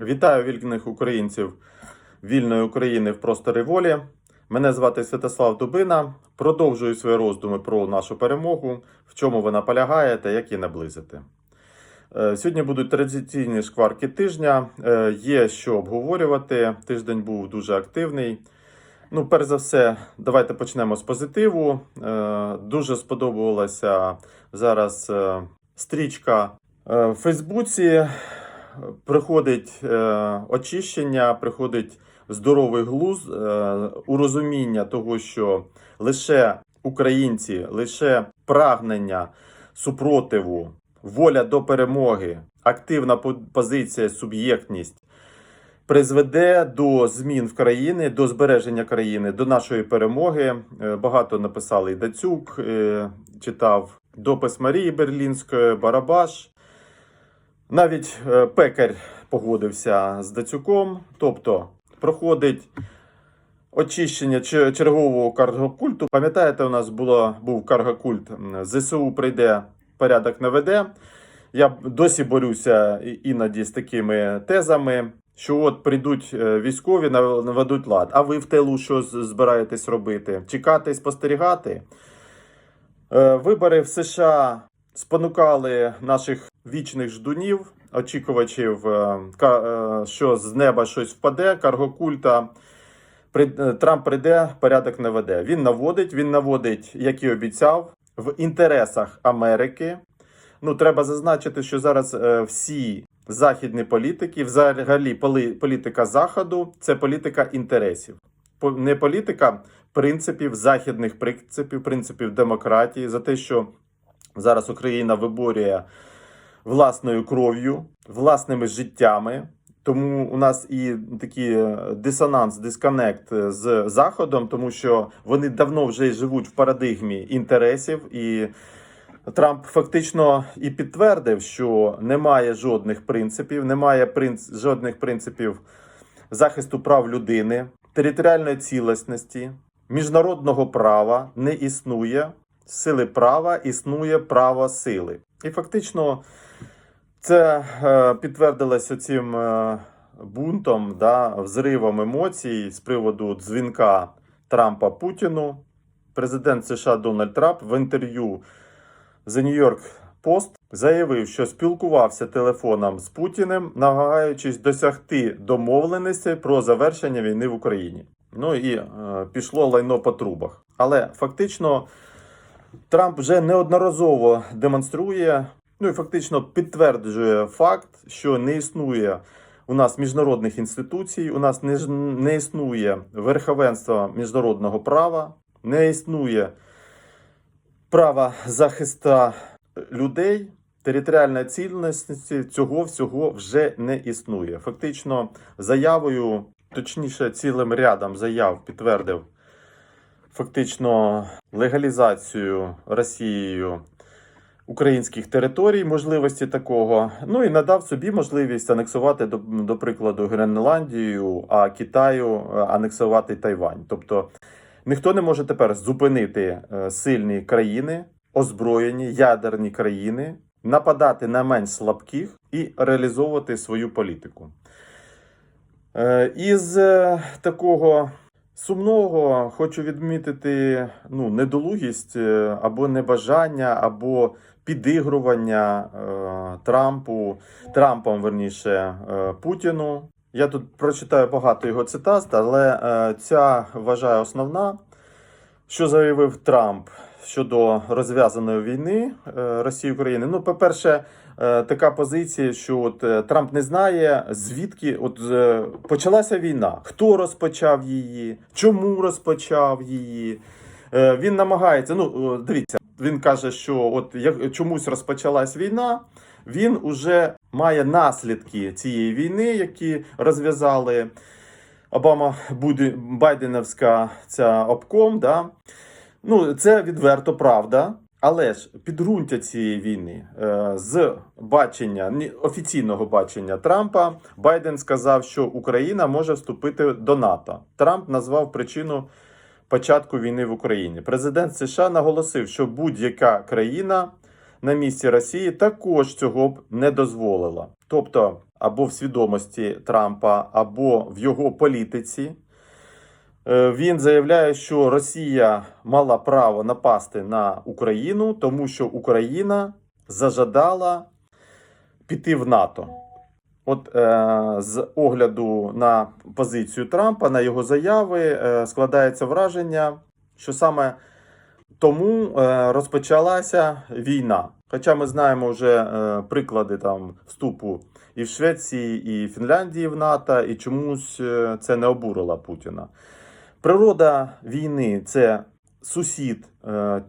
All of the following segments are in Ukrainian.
Вітаю вільних українців вільної України в просторі волі. Мене звати Святослав Дубина. Продовжую свої роздуми про нашу перемогу, в чому вона полягає та як її наблизити. Е, Сьогодні будуть традиційні шкварки тижня. Е, Є що обговорювати. Тиждень був дуже активний. Ну, перш за все, давайте почнемо з позитиву. Е, Дуже сподобалася зараз стрічка в Фейсбуці. Приходить е, очищення, приходить здоровий глуз, е, урозуміння того, що лише українці, лише прагнення супротиву, воля до перемоги, активна по- позиція, суб'єктність призведе до змін в країні, до збереження країни, до нашої перемоги. Е, Багато написали і Дацюк, читав допис Марії Берлінської, Барабаш. Навіть е, пекар погодився з Дацюком, тобто проходить очищення чергового каргокульту. Пам'ятаєте, у нас було, був каргокульт ЗСУ прийде, порядок наведе. Я досі борюся іноді з такими тезами, що от прийдуть е, військові, наведуть лад. А ви в тилу що збираєтесь робити? Чекати спостерігати? Е, Вибори в США спонукали наших вічних ждунів, очікувачів, е, е, що з неба щось впаде, каргокульта. Е, Трамп прийде, порядок не веде. Він наводить, він наводить, як і обіцяв, в інтересах Америки. Ну, треба зазначити, що зараз всі західні політики, взагалі політика Заходу, це політика інтересів. Не політика принципів, західних принципів, принципів демократії, за те, що зараз Україна виборює власною кров'ю, власними життями. Тому у нас і такий е, дисонанс, дисконект е, з Заходом, тому що вони давно вже живуть в парадигмі інтересів, і Трамп фактично і підтвердив, що немає жодних принципів, немає принц... жодних принципів захисту прав людини, територіальної цілісності, міжнародного права не існує. Сили права існує право сили. І фактично це е, підтвердилося цим е, бунтом, да, взривом емоцій з приводу дзвінка Трампа Путіну. Президент США Дональд Трамп в інтерв'ю The New York Post заявив, що спілкувався телефоном з Путіним, намагаючись досягти домовленості про завершення війни в Україні. Ну і е, пішло лайно по трубах. Але фактично Трамп вже неодноразово демонструє, ну і фактично підтверджує факт, що не існує у нас міжнародних інституцій, у нас не, не існує верховенства міжнародного права, не існує права захиста людей, територіальної цілісності цього всього вже не існує. Фактично, заявою, точніше, цілим рядом заяв підтвердив фактично легалізацію Росією українських територій, можливості такого. Ну і надав собі можливість анексувати, до, до прикладу, Гренландію, а Китаю е, анексувати Тайвань. Тобто ніхто не може тепер зупинити е, сильні країни, озброєні ядерні країни, нападати на менш слабких і реалізовувати свою політику. Е, Із такого сумного хочу відмітити ну, недолугість е, або небажання, або підігрування е, Трампу, Трампом, верніше, е, Путіну. Я тут прочитаю багато його цитат, але е, ця вважаю основна. Що заявив Трамп щодо розв'язаної війни е, Росії України? Ну, по-перше, така позиція, що от е, Трамп не знає, звідки от е, почалася війна, хто розпочав її, чому розпочав її. Е, Він намагається. Ну, е, дивіться, він каже, що от як чомусь розпочалась війна. Він уже має наслідки цієї війни, які розв'язали Обама буде Байденівська ця обком. Да? Ну, це відверто правда. Але ж підґрунтя цієї війни е, з бачення офіційного бачення Трампа Байден сказав, що Україна може вступити до НАТО. Трамп назвав причину початку війни в Україні. Президент США наголосив, що будь-яка країна на місці Росії також цього б не дозволила. Тобто або в свідомості Трампа, або в його політиці. Е, Він заявляє, що Росія мала право напасти на Україну, тому що Україна зажадала піти в НАТО. От е, з огляду на позицію Трампа, на його заяви, е, складається враження, що саме тому е, розпочалася війна. Хоча ми знаємо вже е, приклади там вступу і в Швеції, і Фінляндії в НАТО, і чомусь е, це не обурило Путіна. Природа війни це сусід, е, е,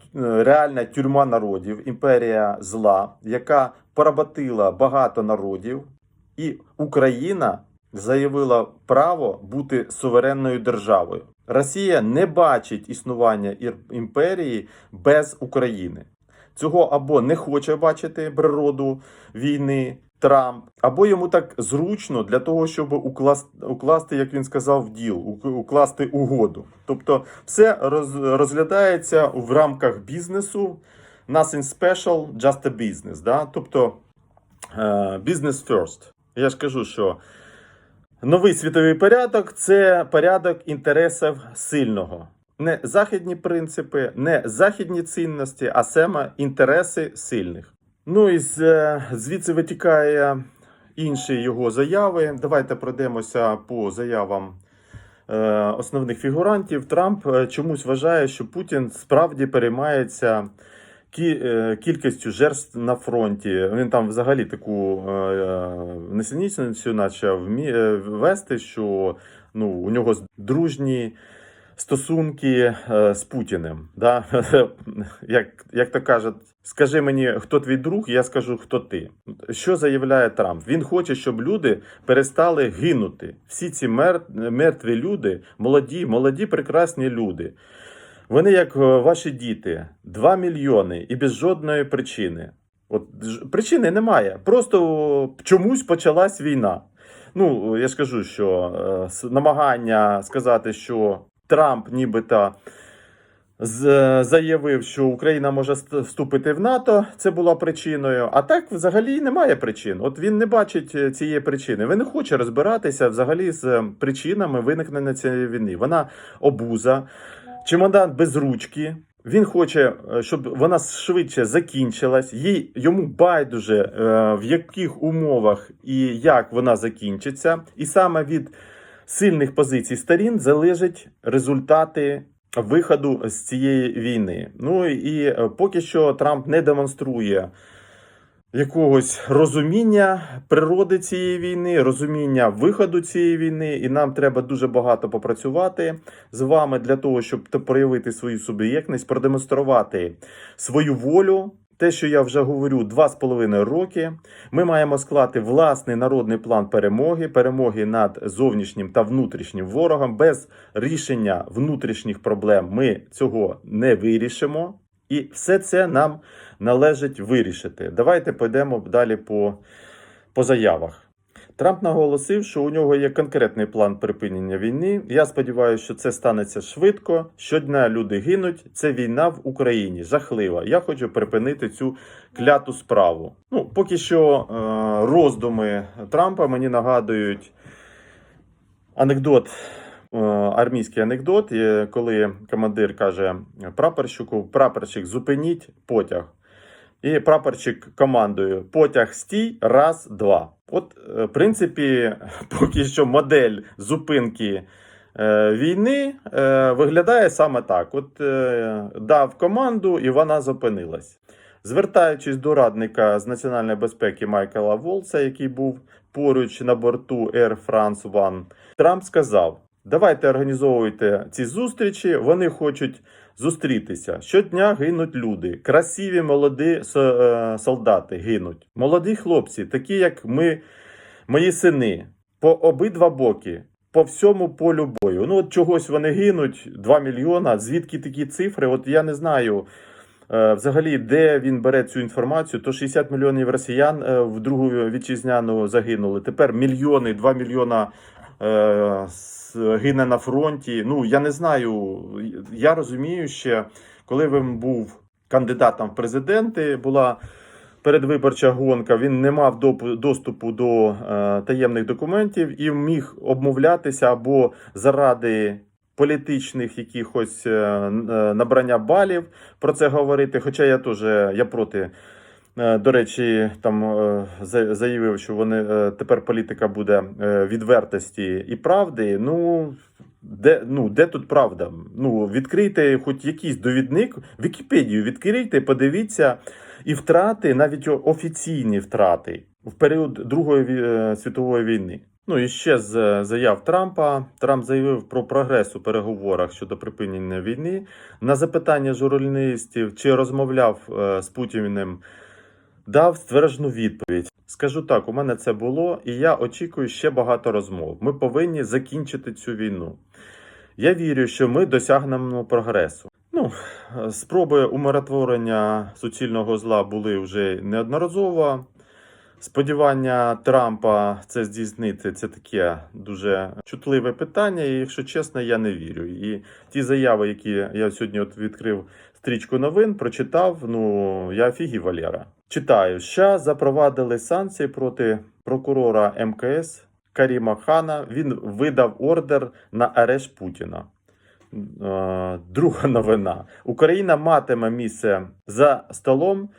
реальна тюрма народів, імперія зла, яка поработила багато народів, і Україна заявила право бути суверенною державою. Росія не бачить існування імперії без України. Цього або не хоче бачити природу війни Трамп, або йому так зручно для того, щоб укласти, укласти як він сказав, в діл, укласти угоду. Тобто, все розглядається в рамках бізнесу. Nothing special, just a business. Да? Тобто е, business first. Я ж кажу, що новий світовий порядок це порядок інтересів сильного. Не західні принципи, не західні цінності, а саме інтереси сильних. Ну і е, звідси витікає інші його заяви. Давайте пройдемося по заявам е, основних фігурантів. Трамп е, чомусь вважає, що Путін справді переймається кі- кількістю жертв на фронті. Він там взагалі таку е, почав вести, що ну, у нього дружні стосунки е, з Путіним. Да? Як, як то кажуть, скажи мені, хто твій друг, я скажу, хто ти. Що заявляє Трамп? Він хоче, щоб люди перестали гинути. Всі ці мер... мертві люди, молоді, молоді, прекрасні люди. Вони як е, ваші діти, 2 мільйони і без жодної причини. От причини немає. Просто чомусь почалась війна. Ну, я ж кажу, що е, намагання сказати, що Трамп нібито заявив, що Україна може вступити в НАТО, це була причиною. А так взагалі немає причин. От він не бачить е, цієї причини. Він не хоче розбиратися взагалі з е, причинами виникнення цієї війни. Вона обуза, чемодан без ручки. Він хоче, е, щоб вона швидше закінчилась. Їй йому байдуже е, в яких умовах і як вона закінчиться. І саме від сильних позицій сторін залежать результати виходу з цієї війни. Ну і е, поки що Трамп не демонструє якогось розуміння природи цієї війни, розуміння виходу цієї війни, і нам треба дуже багато попрацювати з вами для того, щоб проявити свою суб'єктність, продемонструвати свою волю. Те, що я вже говорю, два з половиною роки. Ми маємо склати власний народний план перемоги, перемоги над зовнішнім та внутрішнім ворогом. Без рішення внутрішніх проблем ми цього не вирішимо. І все це нам належить вирішити. Давайте пойдемо далі по, по заявах. Трамп наголосив, що у нього є конкретний план припинення війни. Я сподіваюся, що це станеться швидко. Щодня люди гинуть. Це війна в Україні. Жахлива. Я хочу припинити цю кляту справу. Ну, поки що е, роздуми Трампа мені нагадують анекдот. е, Армійський анекдот, коли командир каже прапорщику: прапорщик, зупиніть потяг. І прапорщик командує потяг стій, раз, два. От, е, в принципі, поки що модель зупинки е, війни е, виглядає саме так: от дав команду, і вона зупинилась. Звертаючись до радника з національної безпеки Майкла Волца, який був поруч на борту Air France One, Трамп сказав: Давайте організовуйте ці зустрічі. Вони хочуть зустрітися. Щодня гинуть люди. Красиві молоді е, солдати гинуть. Молоді хлопці, такі як ми, мої сини, по обидва боки. По всьому полю бою. Ну, от чогось вони гинуть, 2 мільйона. Звідки такі цифри? От я не знаю е, взагалі, де він бере цю інформацію. То 60 мільйонів росіян е, в другу вітчизняну загинули. Тепер мільйони, 2 мільйона гине на фронті. Ну я не знаю. Я розумію ще, коли він був кандидатом в президенти, була передвиборча гонка, він не мав доступу до е, таємних документів і міг обмовлятися або заради політичних якихось е, е, набрання балів про це говорити. Хоча я теж я проти. Е, До речі, там е, заявив, що вони е, тепер політика буде відвертості і правди. Ну де, ну, де тут правда? Ну, відкрийте хоч якийсь довідник, Вікіпедію відкрийте, подивіться, і втрати, навіть офіційні втрати в період Другої світової війни. Ну і ще з заяв Трампа. Трамп заявив про прогрес у переговорах щодо припинення війни. На запитання журналістів, чи розмовляв з Путіним, дав стверджену відповідь. Скажу так, у мене це було, і я очікую ще багато розмов. Ми повинні закінчити цю війну. Я вірю, що ми досягнемо прогресу. Ну, спроби умиротворення суцільного зла були вже неодноразово. Сподівання Трампа це здійснити це таке дуже чутливе питання. І якщо чесно, я не вірю. І ті заяви, які я сьогодні от відкрив стрічку новин, прочитав. Ну я офігів, Валера. Читаю, США запровадили санкції проти прокурора МКС Каріма Хана. Він видав ордер на арешт Путіна. Е, Друга новина: Україна матиме місце за столом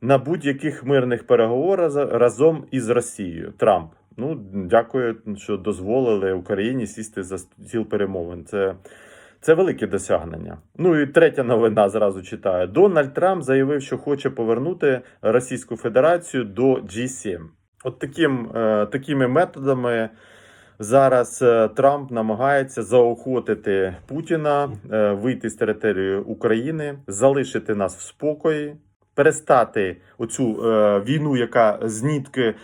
на будь-яких мирних переговорах разом із Росією. Трамп. Ну, дякую, що дозволили Україні сісти за стіл перемовин. Це, це велике досягнення. Ну і третя новина зразу читаю. Дональд Трамп заявив, що хоче повернути Російську Федерацію до G7. От таким, е, такими методами. Зараз е, Трамп намагається заохотити Путіна е, вийти з території України, залишити нас в спокої, перестати оцю війну, яка з нітки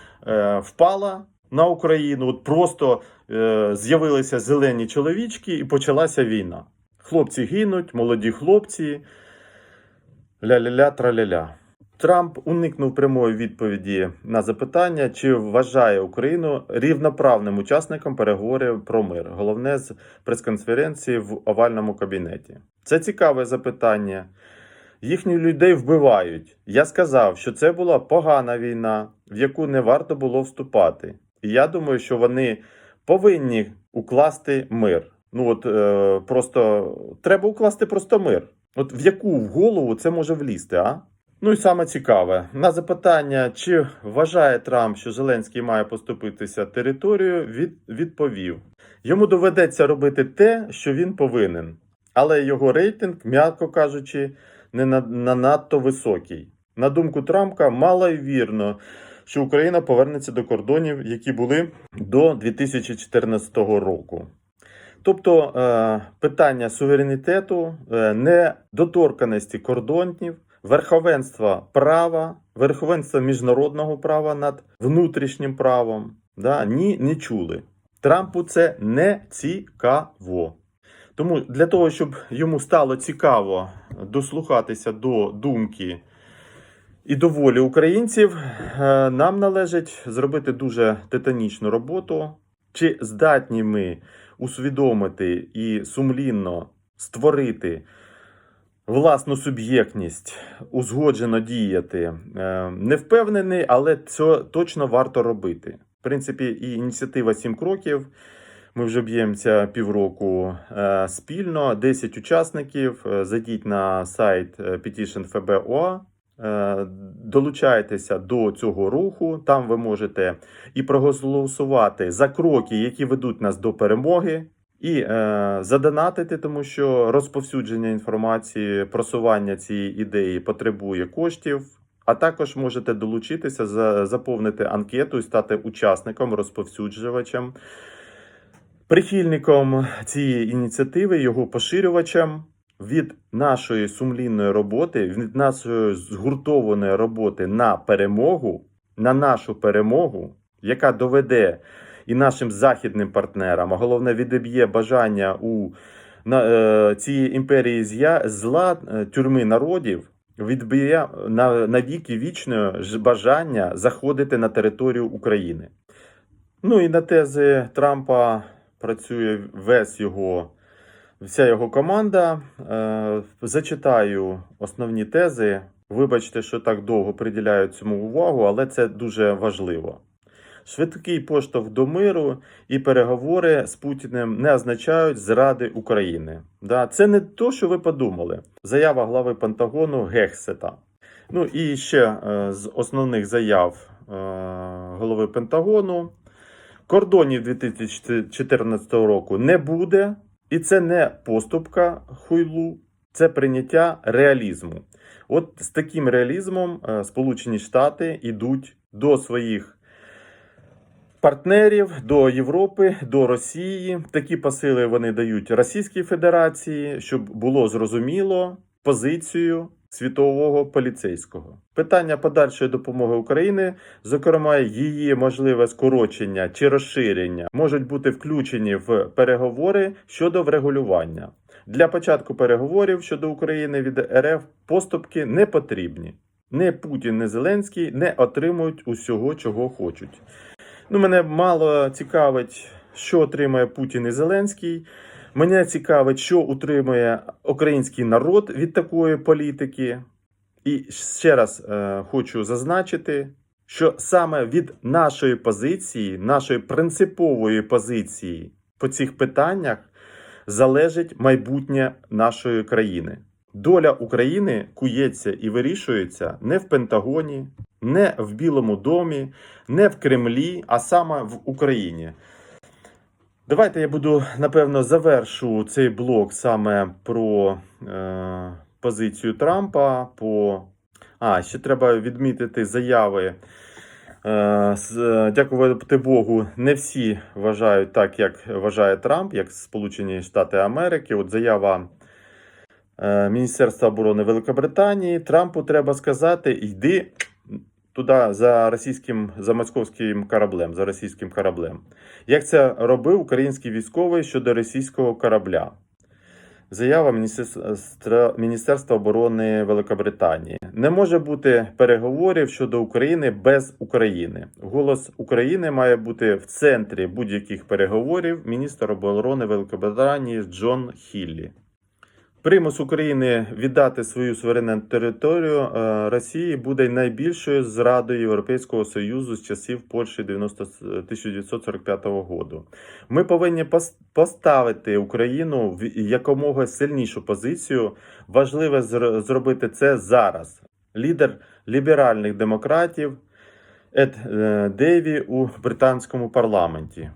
впала на Україну. От просто е, з'явилися зелені чоловічки і почалася війна. Хлопці гинуть, молоді хлопці. Ля-ля-ля, траля-ля. Трамп уникнув прямої відповіді на запитання, чи вважає Україну рівноправним учасником переговорів про мир. Головне з прес-конференції в овальному кабінеті. Це цікаве запитання. Їхніх людей вбивають. Я сказав, що це була погана війна, в яку не варто було вступати. І я думаю, що вони повинні укласти мир. Ну от е, просто треба укласти просто мир. От в яку в голову це може влізти, а? Ну і саме цікаве на запитання, чи вважає Трамп, що Зеленський має поступитися територією, від, відповів: йому доведеться робити те, що він повинен, але його рейтинг, м'яко кажучи, не на, на надто високий. На думку Трампа, малойвірно, що Україна повернеться до кордонів, які були до 2014 року. Тобто е, питання суверенітету, е, недоторканості кордонів, верховенства права, верховенства міжнародного права над внутрішнім правом, да, ні, не чули. Трампу це не цікаво. Тому для того, щоб йому стало цікаво дослухатися до думки і до волі українців, е, нам належить зробити дуже титанічну роботу. Чи здатні ми усвідомити і сумлінно створити власну суб'єктність, узгоджено діяти? Е, Не впевнений, але це точно варто робити. В принципі, і ініціатива «Сім кроків. Ми вже б'ємося півроку е, спільно. 10 учасників. Зайдіть на сайт Petition FBOA. Е, Долучайтеся до цього руху. Там ви можете і проголосувати за кроки, які ведуть нас до перемоги, і е, задонатити, тому що розповсюдження інформації, просування цієї ідеї потребує коштів. А також можете долучитися, за, заповнити анкету і стати учасником, розповсюджувачем, прихильником цієї ініціативи, його поширювачем. Від нашої сумлінної роботи, від нашої згуртованої роботи на перемогу, на нашу перемогу, яка доведе і нашим західним партнерам, а головне відіб'є бажання у на, е, цієї імперії з'я- зла е, тюрми народів, відб'є на, на віки вічне бажання заходити на територію України. Ну і на тези Трампа працює весь його. Вся його команда. Е, Зачитаю основні тези Вибачте, що так довго приділяю цьому увагу, але це дуже важливо. Швидкий поштовх до миру і переговори з Путіним не означають зради України. Да, це не то, що ви подумали. Заява глави Пентагону Гексета. Ну і ще е, з основних заяв е, голови Пентагону. Кордонів 2014 року не буде, і це не поступка хуйлу, це прийняття реалізму. От з таким реалізмом е, Сполучені Штати йдуть до своїх партнерів, до Європи, до Росії. Такі посили вони дають Російській Федерації, щоб було зрозуміло позицію світового поліцейського. Питання подальшої допомоги України, зокрема її можливе скорочення чи розширення, можуть бути включені в переговори щодо врегулювання. Для початку переговорів щодо України від РФ поступки не потрібні. Не Путін, не Зеленський не отримують усього, чого хочуть. Ну, мене мало цікавить, що отримає Путін і Зеленський. Мене цікавить, що утримує український народ від такої політики. І ще раз е, хочу зазначити, що саме від нашої позиції, нашої принципової позиції по цих питаннях залежить майбутнє нашої країни. Доля України кується і вирішується не в Пентагоні, не в Білому домі, не в Кремлі, а саме в Україні. Давайте я буду напевно завершу цей блок саме про е, позицію Трампа. По... А, ще треба відмітити заяви. Е, з- Дякувати Богу, не всі вважають так, як вважає Трамп, як Сполучені Штати Америки. От заява е, Міністерства оборони Великобританії. Трампу треба сказати: йди туди за російським за московським кораблем, за російським кораблем. Як це робив український військовий щодо російського корабля? Заява Міністерства, оборони Великобританії. Не може бути переговорів щодо України без України. Голос України має бути в центрі будь-яких переговорів. Міністр оборони Великобританії Джон Хіллі. Примус України віддати свою суверенну територію е, Росії буде найбільшою зрадою Європейського Союзу з часів Польщі 90, 1945 року. Ми повинні поставити Україну в якомога сильнішу позицію. Важливо зробити це зараз. Лідер ліберальних демократів Ед е, Дейві у британському парламенті.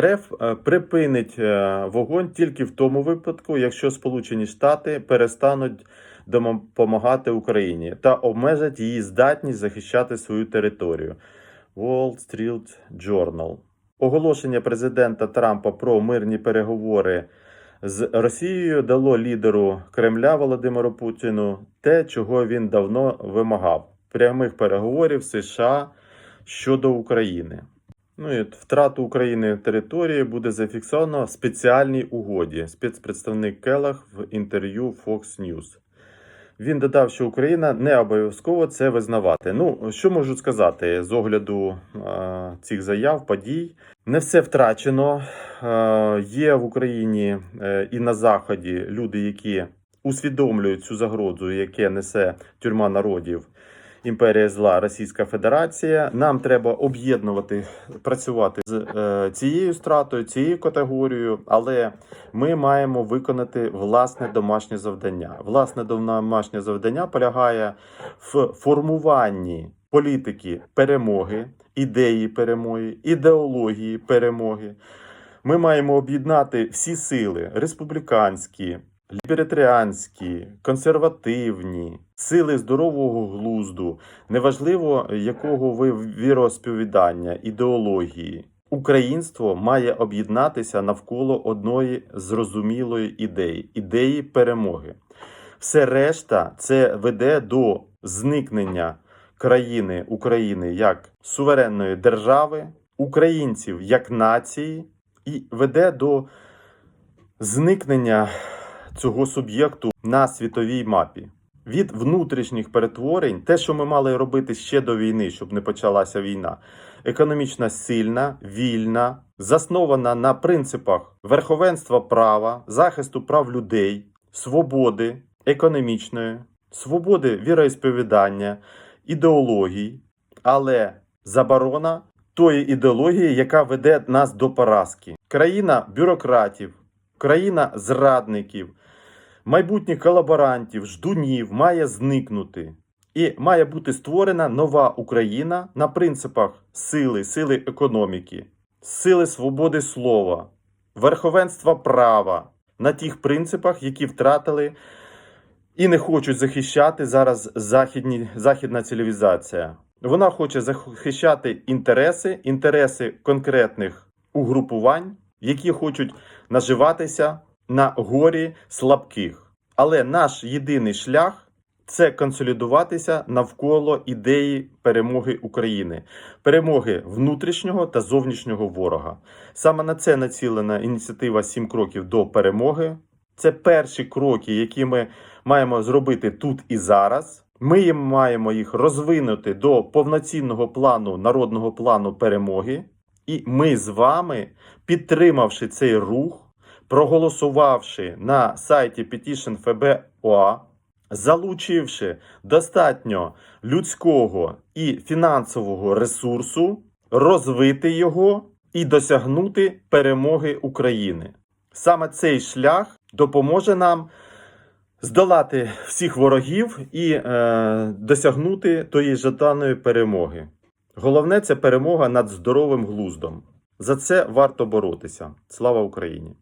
РФ е, припинить е, вогонь тільки в тому випадку, якщо Сполучені Штати перестануть допомагати Україні та обмежать її здатність захищати свою територію. Wall Street Journal. Оголошення президента Трампа про мирні переговори з Росією дало лідеру Кремля Володимиру Путіну те, чого він давно вимагав: прямих переговорів США щодо України. Ну і втрату України території буде зафіксовано в спеціальній угоді. Спецпредставник Келах в інтерв'ю Fox News. Він додав, що Україна не обов'язково це визнавати. Ну, що можу сказати з огляду е, цих заяв, подій. Не все втрачено. Е, є в Україні е, і на Заході люди, які усвідомлюють цю загрозу, яке несе тюрма народів. Імперія зла Російська Федерація. Нам треба об'єднувати, працювати з е, цією стратою, цією категорією, але ми маємо виконати власне домашнє завдання. Власне домашнє завдання полягає в формуванні політики перемоги, ідеї перемоги, ідеології перемоги. Ми маємо об'єднати всі сили республіканські, лібертаріанські, консервативні, сили здорового глузду, неважливо якого ви віросповідання, ідеології. Українство має об'єднатися навколо одної зрозумілої ідеї ідеї перемоги. Все решта це веде до зникнення країни України як суверенної держави, українців як нації, і веде до зникнення цього суб'єкту на світовій мапі. Від внутрішніх перетворень, те, що ми мали робити ще до війни, щоб не почалася війна, економічно сильна, вільна, заснована на принципах верховенства права, захисту прав людей, свободи, економічної, свободи віроісповідання, ідеологій, але заборона тої ідеології, яка веде нас до поразки. Країна бюрократів, країна зрадників, майбутніх колаборантів, ждунів має зникнути. І має бути створена нова Україна на принципах сили, сили економіки, сили свободи слова, верховенства права на тих принципах, які втратили і не хочуть захищати зараз західні, західна цивілізація. Вона хоче захищати інтереси, інтереси конкретних угрупувань, які хочуть наживатися на горі слабких. Але наш єдиний шлях це консолідуватися навколо ідеї перемоги України, перемоги внутрішнього та зовнішнього ворога. Саме на це націлена ініціатива «7 кроків до перемоги. Це перші кроки, які ми маємо зробити тут і зараз. Ми маємо їх розвинути до повноцінного плану народного плану перемоги. І ми з вами, підтримавши цей рух, проголосувавши на сайті Petition FBOA, залучивши достатньо людського і фінансового ресурсу, розвити його і досягнути перемоги України. Саме цей шлях допоможе нам здолати всіх ворогів і е, досягнути тої жаданої перемоги. Головне це перемога над здоровим глуздом. За це варто боротися. Слава Україні!